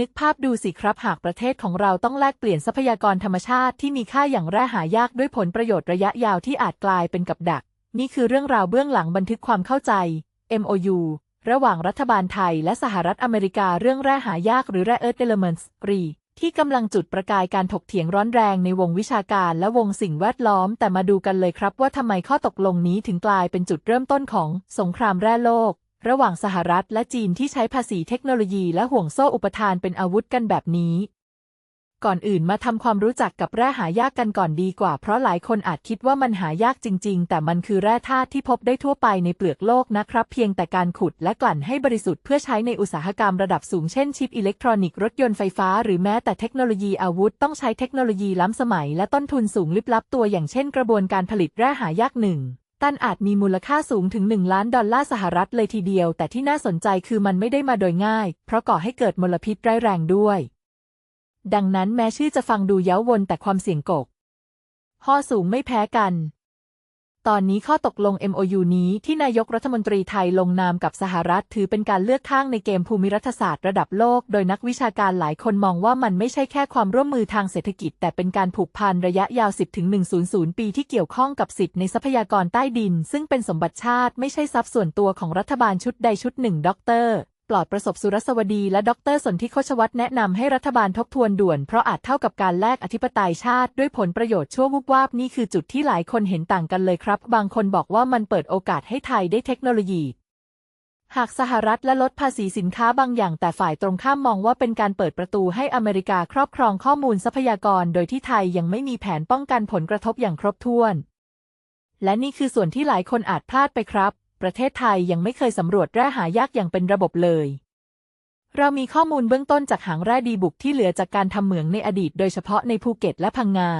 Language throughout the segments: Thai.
นึกภาพดูสิครับหากประเทศของเราต้องแลกเปลี่ยนทรัพยากรธรรมชาติที่มีค่าอย่างแร่หายากด้วยผลประโยชน์ระยะยาวที่อาจกลายเป็นกับดัก นี่คือเรื่องราวเบื้องหลังบันทึกความเข้าใจ MOU ระหว่างรัฐบาลไทยและสหรัฐอเมริกาเรื่องแร่หายากหรือแร่เอิร์ธเอลเมนต์รีที่กำลังจุดประกายการถกเถียงร้อนแรงในวงวิชาการและวงสิ่งแวดล้อม แต่มาดูกันเลยครับว่าทำไมข้อตกลงนี้ถึงกลายเป็นจุดเริ่มต้นของสงครามแร่โลก ระหว่างสหรัฐและจีนที่ใช้ภาษีเทคโนโลยีและห่วงโซ่อุปทานเป็นอาวุธกันแบบนี้ ก่อนอื่นมาทำความรู้จักกับแร่หายากกันก่อนดีกว่า เพราะหลายคนอาจคิดว่ามันหายากจริง ๆ แต่มันคือแร่ธาตุที่พบได้ทั่วไปในเปลือกโลกนะครับ เพียงแต่การขุดและกลั่นให้บริสุทธิ์เพื่อใช้ในอุตสาหกรรมระดับสูงเช่นชิปอิเล็กทรอนิกส์รถยนต์ไฟฟ้าหรือแม้แต่เทคโนโลยีอาวุธต้องใช้เทคโนโลยีล้ำสมัย และต้นทุนสูงลิบลับตัวอย่างเช่น กระบวนการผลิตแร่หายากหนึ่ง ตันอาจมีมูลค่าสูงถึง 1 ล้านดอลลาร์สหรัฐเลยทีเดียว แต่ที่น่าสนใจคือมันไม่ได้มาโดยง่าย เพราะก่อให้เกิดมลพิษร้ายแรงด้วย ดังนั้นแม้ชื่อจะฟังดูเย้าวนแต่ความเสี่ยงกกห่อสูงไม่แพ้กัน ตอนนี้ข้อตกลง MOU นี้ที่นายกรัฐมนตรีไทยลงนามกับสหรัฐถือเป็นการเลือกข้างในเกมภูมิรัฐศาสตร์ระดับโลก โดยนักวิชาการหลายคนมองว่ามันไม่ใช่แค่ความร่วมมือทางเศรษฐกิจ แต่เป็นการผูกพันระยะยาว 10-100 ปีที่เกี่ยวข้องกับสิทธิในทรัพยากรใต้ดิน ซึ่งเป็นสมบัติชาติไม่ใช่ทรัพย์ส่วนตัวของรัฐบาลชุดใดชุดหนึ่ง ดร ปลอดประสบสุรสวดีและดรสนธิโคชวัตแนะนำให้รัฐบาลทบทวนด่วนเพราะอาจเท่ากับการแลกอธิปไตยชาติ ด้วยผลประโยชน์ชั่ววูบวาบนี่คือจุดที่หลายคนเห็นต่างกันเลยครับ บางคนบอกว่ามันเปิดโอกาสให้ไทยได้เทคโนโลยี หากสหรัฐและลดภาษีสินค้าบางอย่าง แต่ฝ่ายตรงข้ามมองว่าเป็นการเปิดประตูให้อเมริกาครอบครองข้อมูลทรัพยากร โดยที่ไทยยังไม่มีแผนป้องกันผลกระทบอย่างครบถ้วน และนี่คือส่วนที่หลายคนอาจพลาดไปครับ ประเทศไทยยังไม่เคยสำรวจแร่หายากอย่างเป็นระบบเลย เรามีข้อมูลเบื้องต้นจากหางแร่ดีบุกที่เหลือจากการทำเหมืองในอดีตโดยเฉพาะในภูเก็ตและพังงา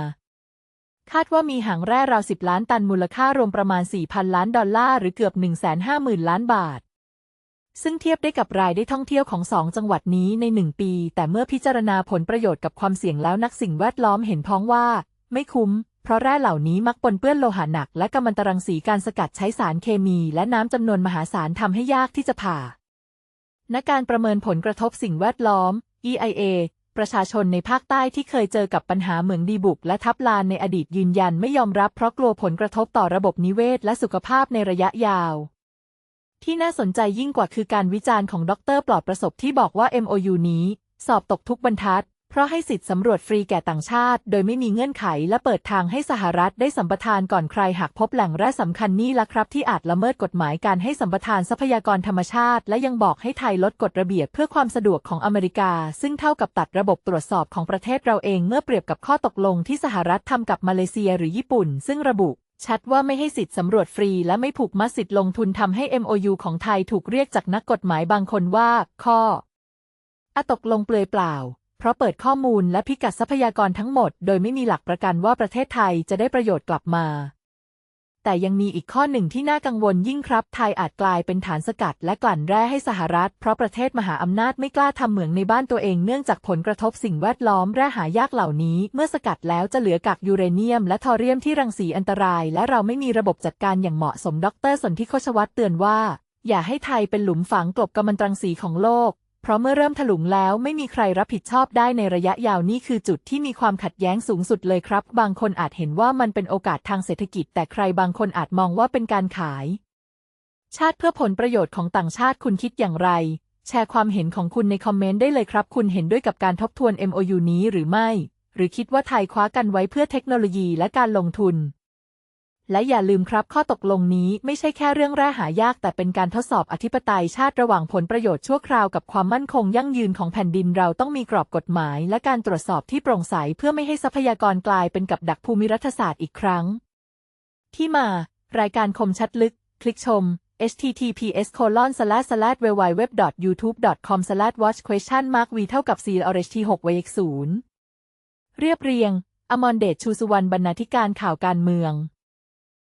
คาดว่ามีหางแร่ราว10ล้านตันมูลค่ารวมประมาณ 4,000 ล้านดอลลาร์หรือเกือบ 150,000 ล้านบาท ซึ่งเทียบได้กับรายได้ท่องเที่ยวของสองจังหวัดนี้ในหนึ่งปี แต่เมื่อพิจารณาผลประโยชน์กับความเสี่ยงแล้วนักสิ่งแวดล้อมเห็นพ้องว่า ไม่คุ้ม เพราะแร่เหล่านี้มักปนเปื้อนโลหะหนัก และกัมมันตรังสีการสกัดใช้สารเคมี และน้ำจำนวนมหาศาลทำให้ยากที่จะผ่าณการประเมินผลกระทบสิ่งแวดล้อม EIA ประชาชนในภาคใต้ที่เคยเจอกับปัญหาเหมืองดีบุก และทับลานในอดีตยืนยันไม่ยอมรับเพราะกลัวผลกระทบต่อระบบนิเวศและสุขภาพในระยะยาว ที่น่าสนใจยิ่งกว่าคือการวิจารณ์ของดร ปลอดประสบที่บอกว่า MOU นี้ สอบตกทุกบรรทัด เพราะให้สิทธิ์สำรวจฟรีแก่ต่างชาติ โดยไม่มีเงื่อนไขและเปิดทางให้สหรัฐได้สัมปทานก่อนใครหากพบแหล่งแร่สำคัญนี่ละครับ ที่อาจละเมิดกฎหมายการให้สัมปทานทรัพยากรธรรมชาติ และยังบอกให้ไทยลดกฎระเบียบเพื่อความสะดวกของอเมริกา ซึ่งเท่ากับตัดระบบตรวจสอบของประเทศเราเองเมื่อเปรียบกับข้อตกลงที่สหรัฐทำกับมาเลเซียหรือญี่ปุ่น ซึ่งระบุชัดว่าไม่ให้สิทธิ์สำรวจฟรีและไม่ผูกมัดสิทธิ์ลงทุนทำให้ MOU ของไทยถูกเรียกจากนักกฎหมายบางคนว่า ข้ออะตกลงเปลือยเปล่า เพราะเปิดข้อมูลและพิกัดทรัพยากรทั้งหมด โดยไม่มีหลักประกันว่าประเทศไทยจะได้ประโยชน์กลับมา แต่ยังมีอีกข้อหนึ่งที่น่ากังวลยิ่งครับ ไทยอาจกลายเป็นฐานสกัดและกลั่นแร่ให้สหรัฐ เพราะประเทศมหาอำนาจไม่กล้าทำเหมืองในบ้านตัวเองเนื่องจากผลกระทบสิ่งแวดล้อมแร่หายากเหล่านี้ เมื่อสกัดแล้วจะเหลือกักยูเรเนียม และทอเรียมที่รังสีอันตราย และเราไม่มีระบบจัดการอย่างเหมาะสมดรสนธิโคชวัตเตือนว่าอย่าให้ไทยเป็นหลุมฝังกลบกัมมันตรังสีของโลก เพราะเมื่อเริ่มถลุงแล้วไม่มีใครรับผิดชอบได้ในระยะยาวนี่คือจุดที่มีความขัดแย้งสูงสุดเลยครับ บางคนอาจเห็นว่ามันเป็นโอกาสทางเศรษฐกิจ แต่ใครบางคนอาจมองว่าเป็นการขาย ชาติเพื่อผลประโยชน์ของต่างชาติคุณคิดอย่างไร แชร์ความเห็นของคุณในคอมเมนต์ได้เลยครับ คุณเห็นด้วยกับการทบทวน MOU นี้หรือไม่ หรือคิดว่าไทยคว้ากันไว้เพื่อเทคโนโลยีและการลงทุน และอย่าลืมครับข้อตกลงนี้ไม่ใช่แค่เรื่องแร่หายาก แต่เป็นการทดสอบอธิปไตยชาติระหว่างผลประโยชน์ชั่วคราวกับความมั่นคงยั่งยืนของแผ่นดินเราต้องมีกรอบกฎหมาย และการตรวจสอบที่โปร่งใสเพื่อไม่ให้ทรัพยากรกลายเป็นกับดักภูมิรัฐศาสตร์อีกครั้ง ที่มา รายการคมชัดลึก คลิกชม https colon slash slash www youtube com slash watch question mark v เท่ากับ c r h t 6 v x 0เรียบเรียง อมรเดชชูสุวรรณบรรณาธิการข่าวการเมือง